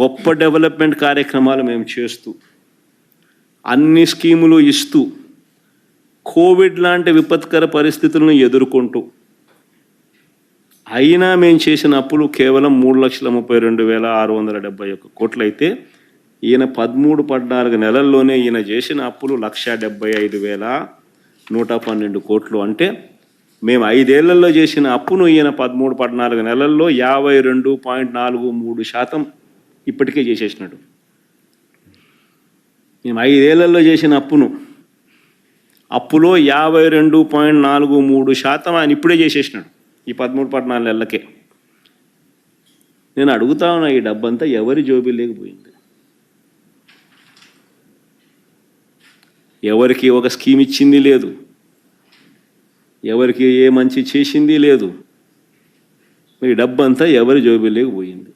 గొప్ప డెవలప్మెంట్ కార్యక్రమాలు మేము చేస్తూ అన్ని స్కీములు ఇస్తూ కోవిడ్ లాంటి విపత్కర పరిస్థితులను ఎదుర్కొంటూ అయినా మేము చేసిన అప్పులు కేవలం మూడు లక్షల ముప్పై రెండు వేల ఆరు వందల డెబ్బై ఒక్క కోట్లయితే ఈయన పదమూడు పద్నాలుగు నెలల్లోనే ఈయన చేసిన అప్పులు లక్ష డెబ్బై ఐదు వేల నూట పన్నెండు కోట్లు. అంటే మేము ఐదేళ్ళలో చేసిన అప్పును ఈయన పదమూడు పద్నాలుగు నెలల్లో యాభై రెండు పాయింట్ నాలుగు మూడు శాతం ఇప్పటికే చేసేసినాడు. మేము ఐదేళ్ళలో చేసిన అప్పును అప్పులో యాభై రెండు పాయింట్ నాలుగు మూడు శాతం ఆయన ఇప్పుడే చేసేసినాడు ఈ పదమూడు పద్నాలుగు నెలలకే. నేను అడుగుతా ఉన్నా ఈ డబ్బంతా ఎవరి జోబీ లేకపోయింది ఎవరికి ఒక స్కీమ్ ఇచ్చింది లేదు. ఎవరికి ఏ మంచి చేసింది లేదు. ఈ డబ్బంతా ఎవరి జోబీ లేకపోయింది